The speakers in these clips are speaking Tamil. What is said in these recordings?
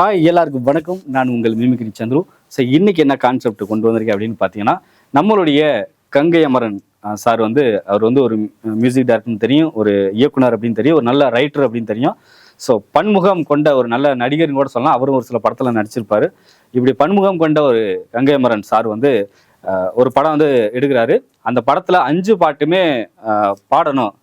ஹாய் எல்லாருக்கும் வணக்கம். நான் உங்கள் மிமிக்ரி சந்துரு. ஸோ இன்னைக்கு என்ன கான்செப்ட் கொண்டு வந்திருக்கேன் அப்படின்னு பார்த்தீங்கன்னா நம்மளுடைய கங்கை அமரன் சார் வந்து அவர் வந்து ஒரு மியூசிக் டைரக்டர்னு தெரியும் ஒரு இயக்குனர் அப்படின்னு தெரியும் ஒரு நல்ல ரைட்டர் அப்படின்னு தெரியும். ஸோ பன்முகம் கொண்ட ஒரு நல்ல நடிகர்னு கூட சொல்லலாம். அவரும் ஒரு சில படத்தில் நடிச்சிருப்பாரு. இப்படி பன்முகம் கொண்ட ஒரு கங்கை அமரன் சார் வந்து ஒரு படம் வந்து எடுக்கிறாரு. அந்த படத்தில் அஞ்சு பாட்டுமே பாடணும்.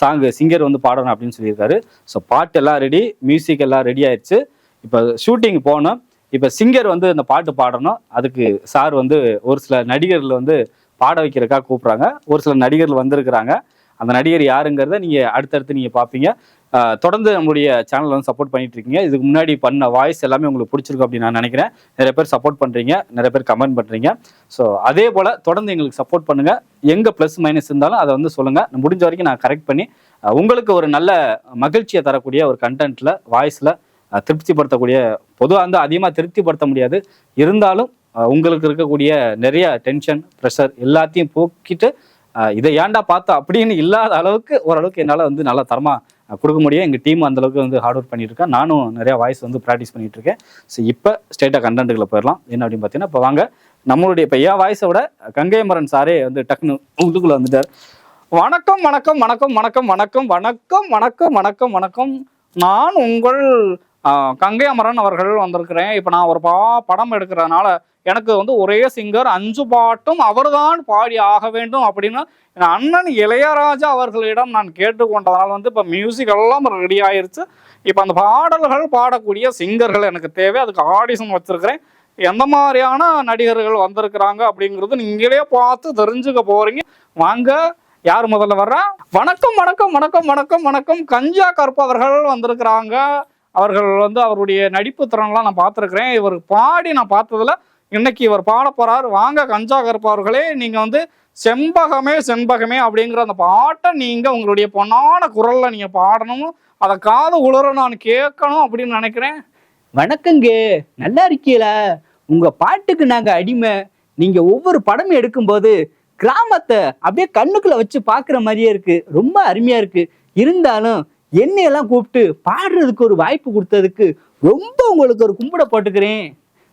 சாங்கு சிங்கர் வந்து பாடணும் அப்படின்னு சொல்லியிருக்காரு. ஸோ பாட்டு எல்லாம் ரெடி மியூசிக் எல்லாம் ரெடி ஆயிடுச்சு இப்போ ஷூட்டிங் போகணும். இப்போ சிங்கர் வந்து இந்த பாட்டு பாடணும். அதுக்கு சார் வந்து ஒரு சில நடிகர்கள் வந்து பாட வைக்கிறக்கா கூப்பிட்றாங்க. ஒரு சில நடிகர்கள் வந்திருக்கிறாங்க. அந்த நடிகர் யாருங்கிறத நீங்கள் அடுத்தடுத்து நீங்கள் பார்ப்பீங்க தொடர்ந்து நம்மளுடைய சேனல் வந்து சப்போர்ட் பண்ணிட்டு இருக்கீங்க. இதுக்கு முன்னாடி பண்ண வாய்ஸ் எல்லாமே உங்களுக்கு பிடிச்சிருக்கும் அப்படின்னு நான் நினைக்கிறேன். நிறைய பேர் சப்போர்ட் பண்ணுறீங்க நிறைய பேர் கமெண்ட் பண்ணுறீங்க ஸோ அதே போல் தொடர்ந்து எங்களுக்கு சப்போர்ட் பண்ணுங்கள் எங்கே ப்ளஸ் மைனஸ் இருந்தாலும் அதை வந்து சொல்லுங்கள் முடிஞ்ச வரைக்கும் நான் கரெக்ட் பண்ணி உங்களுக்கு ஒரு நல்ல மகிழ்ச்சியை தரக்கூடிய ஒரு கண்டென்ட்டில் வாய்ஸில் திருப்திப்படுத்தக்கூடிய பொதுவாக வந்து அதிகமாக திருப்திப்படுத்த முடியாது. இருந்தாலும் உங்களுக்கு இருக்கக்கூடிய நிறைய டென்ஷன் ப்ரெஷர் எல்லாத்தையும் போக்கிட்டு இதை ஏன்டா பார்த்தோம் அப்படின்னு இல்லாத அளவுக்கு ஓரளவுக்கு என்னால் வந்து நல்லா தரமாக கொடுக்க முடியும். எங்கள் டீம் அந்தளவுக்கு வந்து ஹார்ட் ஒர்க் பண்ணியிருக்கேன் நானும் நிறையா வாய்ஸ் வந்து ப்ராக்டிஸ் பண்ணிகிட்டு இருக்கேன் ஸோ இப்போ ஸ்டேட்டாக கண்டென்ட்டுகளை போயிடலாம். என்ன அப்படின்னு பார்த்தீங்கன்னா இப்போ வாங்க. நம்மளுடைய இப்போ என் வாய்ஸை விட கங்கை மரன் சாரே வந்து டக்குன்னு உள்ளுக்குள்ளே வந்துட்டார். வணக்கம் வணக்கம் வணக்கம் வணக்கம் வணக்கம் வணக்கம் வணக்கம் வணக்கம் வணக்கம். நான் உங்கள் கங்கை அமரன் அவர்கள் வந்திருக்கிறேன். இப்போ நான் ஒரு பா படம் எடுக்கிறதுனால எனக்கு வந்து ஒரே சிங்கர் அஞ்சு பாட்டும் அவர்தான் பாடி ஆக வேண்டும் அப்படின்னு என் அண்ணன் இளையராஜா அவர்களிடம் நான் கேட்டுக்கொண்டதால் வந்து இப்போ மியூசிக் எல்லாம் ரெடி ஆயிருச்சு. இப்போ அந்த பாடல்கள் பாடக்கூடிய சிங்கர்கள் எனக்கு தேவை. அதுக்கு ஆடிஷன் வச்சிருக்கிறேன். எந்த மாதிரியான நடிகர்கள் வந்திருக்கிறாங்க அப்படிங்கிறது நீங்களே பார்த்து தெரிஞ்சுக்க போறீங்க. வாங்க யார் முதல்ல வர்றா? வணக்கம் வணக்கம் வணக்கம் வணக்கம் வணக்கம். கஞ்சா கற்பவர்கள் வந்திருக்கிறாங்க. அவர்கள் வந்து அவருடைய நடிப்பு திறன்லாம் நான் பார்த்துருக்குறேன். இவர் பாடி நான் பார்த்ததுல இன்னைக்கு இவர் பாட போறாரு. வாங்க கஞ்சா கருப்பு நீங்கள் வந்து செம்பகமே செண்பகமே அப்படிங்கிற அந்த பாட்டை நீங்கள் உங்களுடைய பொன்னான குரலில் நீங்கள் பாடணும். அதை காது உளர நான் கேட்கணும் அப்படின்னு நினைக்கிறேன். வணக்கங்க நல்லா இருக்கீல? உங்கள் பாட்டுக்கு நாங்கள் அடிமை. நீங்கள் ஒவ்வொரு படமும் எடுக்கும்போது கிராமத்தை அப்படியே கண்ணுக்குள்ள வச்சு பார்க்குற மாதிரியே இருக்குது ரொம்ப அருமையாக இருக்குது இருந்தாலும் என்னையெல்லாம் கூப்பிட்டு பாடுறதுக்கு ஒரு வாய்ப்பு கொடுத்ததுக்கு ரொம்ப உங்களுக்கு ஒரு கும்பிட போட்டுக்கிறேன்.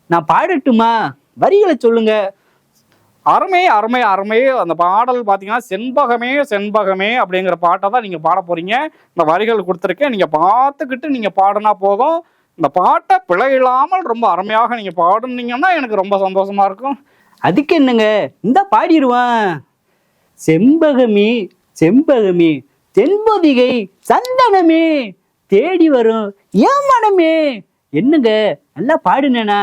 நான் பாடட்டுமா? வரிகளை சொல்லுங்க. அருமை அருமை அருமை. அந்த பாடல் பார்த்தீங்கன்னா செண்பகமே செண்பகமே அப்படிங்கிற பாட்டை தான் நீங்கள் பாட போறீங்க. இந்த வரிகள் கொடுத்துருக்கேன். நீங்கள் பார்த்துக்கிட்டு நீங்கள் பாடினா போதும். இந்த பாட்டை பிழை இல்லாமல் ரொம்ப அருமையாக நீங்கள் பாடுனீங்கன்னா எனக்கு ரொம்ப சந்தோஷமா இருக்கும். அதுக்கு என்னங்க? இந்த பாடிடுவான். செம்பகமே செம்பகமே தென்பொதிகை சந்தனமே தேடி வரும் ஏன் மனமே என்னங்க? நல்லா பாடுனேனா?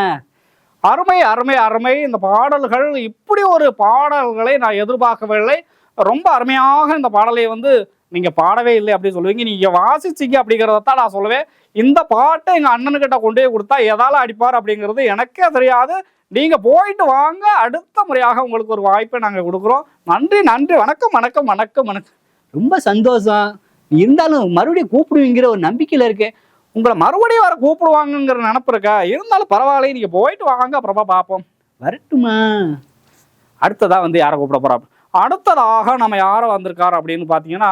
அருமை அருமை அருமை. இந்த பாடல்கள் இப்படி ஒரு பாடல்களை நான் எதிர்பார்க்கவில்லை. ரொம்ப அருமையாக இந்த பாடலை வந்து நீங்க பாடவே இல்லை அப்படின்னு சொல்லுவீங்க. நீங்க வாசிச்சீங்க அப்படிங்கிறத தான் நான் சொல்லுவேன். இந்த பாட்டை எங்க அண்ணனுக்கிட்ட கொண்டு போய் கொடுத்தா எதால அடிப்பார் அப்படிங்கிறது எனக்கே தெரியாது. நீங்க போயிட்டு வாங்க. அடுத்த முறையாக உங்களுக்கு ஒரு வாய்ப்பை நாங்க கொடுக்குறோம். நன்றி நன்றி. வணக்கம் வணக்கம் வணக்கம் வணக்கம். ரொம்ப சந்தோஷம். இருந்தாலும் மறுபடியும் கூப்பிடுவீங்கிற ஒரு நம்பிக்கையில் இருக்கேன் உங்களை மறுபடியும் வர கூப்பிடுவாங்கங்கிற நினப்பு இருக்கா? இருந்தாலும் பரவாயில்ல நீங்கள் போயிட்டு வாங்க அப்புறமா பார்ப்போம் வரட்டுமா? அடுத்ததாக வந்து யாரை கூப்பிட போகிறா அடுத்ததாக நம்ம யாரை வந்திருக்காரு அப்படின்னு பார்த்தீங்கன்னா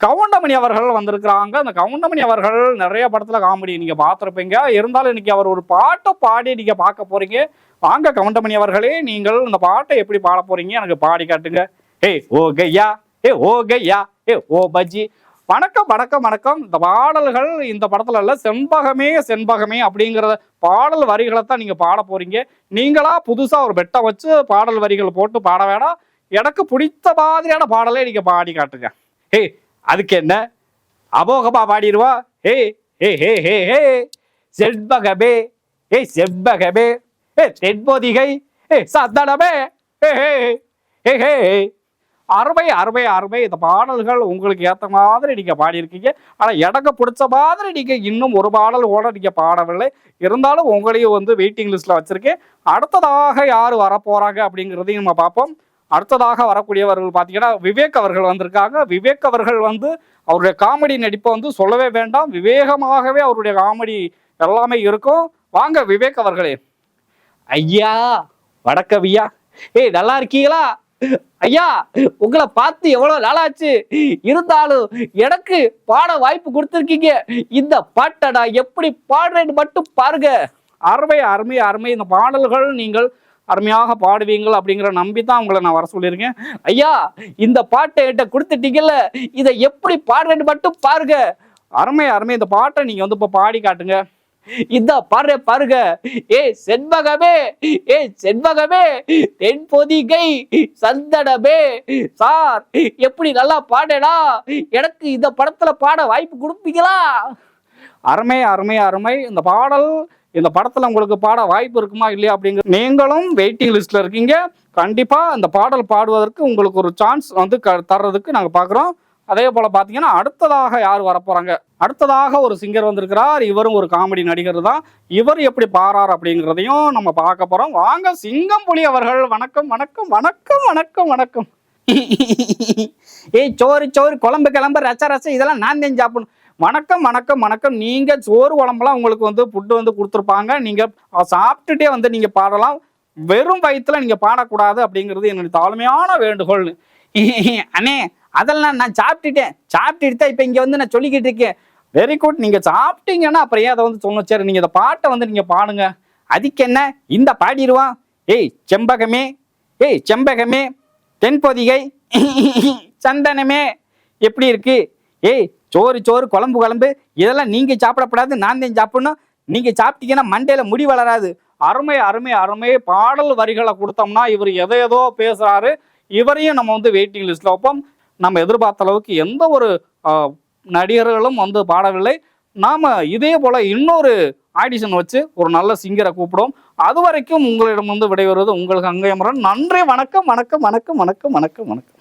கவுண்டமணி அவர்கள் வந்திருக்கிறாங்க. அந்த கவுண்டமணி அவர்கள் நிறைய படத்தில் காமெடி நீங்கள் பார்த்துருப்பீங்க இருந்தாலும் இன்னைக்கு அவர் ஒரு பாட்டை பாடி நீங்கள் பார்க்க போகிறீங்க வாங்க கவுண்டமணி அவர்களே நீங்கள் இந்த பாட்டை எப்படி பாட போகிறீங்க எனக்கு பாடி காட்டுங்க. ஏய் ஓ கையா? ஏ ஓ கையா? ஏ ஓ பஜ்ஜி. வணக்கம் வணக்கம் வணக்கம். இந்த பாடல்கள் இந்த படத்துல இல்ல செண்பகமே செண்பகமே அப்படிங்கிற பாடல் வரிகளை தான் நீங்க பாட போறீங்க. நீங்களா புதுசா ஒரு பெட்டை வச்சு பாடல் வரிகள் போட்டு பாட வேணாம். எனக்கு பிடித்த மாதிரியான பாடலே நீங்க பாடி காட்டுங்க. ஹே அதுக்கு என்ன? அபோகமா பாடிடுவா? ஹே ஹே ஹே ஹே ஹே. செண்பகமே ஏ செண்பகமே. ஏ தென்பொதிகை ஏ சந்தனமே. ஹே ஹே ஹே ஹே. அருமை அருமை அருமை இந்த பாடல்கள் உங்களுக்கு ஏற்ற மாதிரி நீங்கள் பாடியிருக்கீங்க. ஆனால் எனக்கு பிடிச்ச மாதிரி நீங்கள் இன்னும் ஒரு பாடல் கூட நீங்கள் பாடவில்லை. இருந்தாலும் உங்களையும் வந்து வெயிட்டிங் லிஸ்ட்டில் வச்சுருக்கேன். அடுத்ததாக யார் வரப்போகிறாங்க அப்படிங்கிறதையும் நம்ம பார்ப்போம். அடுத்ததாக வரக்கூடியவர்கள் பார்த்தீங்கன்னா விவேக் அவர்கள் வந்திருக்காங்க. விவேக் அவர்கள் வந்து அவருடைய காமெடி நடிப்பை வந்து சொல்லவே வேண்டாம். விவேகமாகவே அவருடைய காமெடி எல்லாமே இருக்கும். வாங்க விவேக் அவர்களே. ஐயா வணக்கம் ஐயா. ஏய் நல்லா இருக்கீங்களா? ஐயா உங்களை பார்த்து எவ்வளவு நாளாச்சு? இருந்தாலும் எனக்கு பாட வாய்ப்பு கொடுத்துருக்கீங்க. இந்த பாட்டை நான் எப்படி பாடுறேன்னு மட்டும் பாருங்க. அருமை அருமை அருமை. இந்த பாடல்கள் நீங்கள் அருமையாக பாடுவீங்கள் அப்படிங்கிற நம்பி தான் உங்களை நான் வர சொல்லியிருக்கேன். ஐயா இந்த பாட்டை என்கிட்ட கொடுத்துட்டீங்கல்ல இதை எப்படி பாடுறேன்னு மட்டும் பாருங்க. அருமை அருமை. இந்த பாட்டை நீங்க வந்து இப்போ பாடி காட்டுங்க. இதா பாரு பாருங்க. ஏ செண்பகமே ஏ செண்பகமே தென்பொதிகை சந்தனமே. சார் எப்படி நல்லா பாடேடா எனக்கு இந்த படத்துல பாட வாய்ப்பு கொடுப்பீங்களா? அருமை அருமை அருமை. இந்த பாடல் இந்த படத்துல உங்களுக்கு பாட வாய்ப்பு இருக்குமா இல்லையா அப்படிங்கிற நீங்களும் வெயிட்டிங் லிஸ்ட்ல இருக்கீங்க. கண்டிப்பா இந்த பாடல் பாடுவதற்கு உங்களுக்கு ஒரு சான்ஸ் வந்து க- தர்றதுக்கு நாங்க பாக்குறோம். அதே போல் பார்த்தீங்கன்னா அடுத்ததாக யார் வரப்போகிறாங்க அடுத்ததாக ஒரு சிங்கர் வந்திருக்கிறார். இவரும் ஒரு காமெடி நடிகர் தான். இவர் எப்படி பாரார் அப்படிங்கிறதையும் நம்ம பார்க்க போகிறோம் வாங்க சிங்கம் புலி அவர்கள். வணக்கம் வணக்கம் வணக்கம் வணக்கம் வணக்கம். ஏய் சோறு சோறு குழம்பு கிளம்பு ரச ரச இதெல்லாம் நான் தான் சாப்பிடணும். வணக்கம் வணக்கம் வணக்கம். நீங்கள் சோறு குழம்புலாம் உங்களுக்கு வந்து ஃபுட்டு வந்து கொடுத்துருப்பாங்க. நீங்கள் சாப்பிட்டுட்டே வந்து நீங்கள் பாடலாம். வெறும் வயிற்றுல நீங்கள் பாடக்கூடாது அப்படிங்கிறது என்னுடைய தாழ்மையான வேண்டுகோள் அண்ணே அதெல்லாம் நான் சாப்பிட்டுட்டேன். சாப்பிட்டுட்டு தான் இப்போ இங்கே வந்து நான் சொல்லிக்கிட்டு இருக்கேன். வெரி குட் நீங்கள் சாப்பிட்டீங்கன்னா அப்புறம் ஏன் அதை வந்து சொல்லணும் சரி நீங்கள் இந்த பாட்டை வந்து நீங்கள் பாடுங்க. அதுக்கு என்ன? இந்த பாடிடுவான். ஏய் செம்பகமே. ஏய் செம்பகமே. தென்பொதிகை. சந்தனமே. எப்படி இருக்கு? ஏய் சோறு சோறு குழம்பு குழம்பு. இதெல்லாம் நீங்கள் சாப்பிடப்படாது நான் தான் சாப்பிடணும். நீங்கள் சாப்பிட்டீங்கன்னா மண்டையில் முடி வளராது. அருமை அருமை அருமை பாடல் வரிகளை கொடுத்தோம்னா இவர் எதை ஏதோ இவரையும் நம்ம வந்து வெயிட்டிங் லிஸ்ட்டில் வைப்போம். நம்ம எதிர்பார்த்த அளவுக்கு எந்த ஒரு நடிகர்களும் வந்து பாடவில்லை. நாம் இதே போல் இன்னொரு ஆடிஷன் வச்சு ஒரு நல்ல சிங்கரை கூப்பிடுவோம். அது வரைக்கும் உங்களிடம் வந்து விடைபெறுவது உங்களுக்கு அங்கயமரன் நன்றி வணக்கம் வணக்கம் வணக்கம் வணக்கம் வணக்கம் வணக்கம்.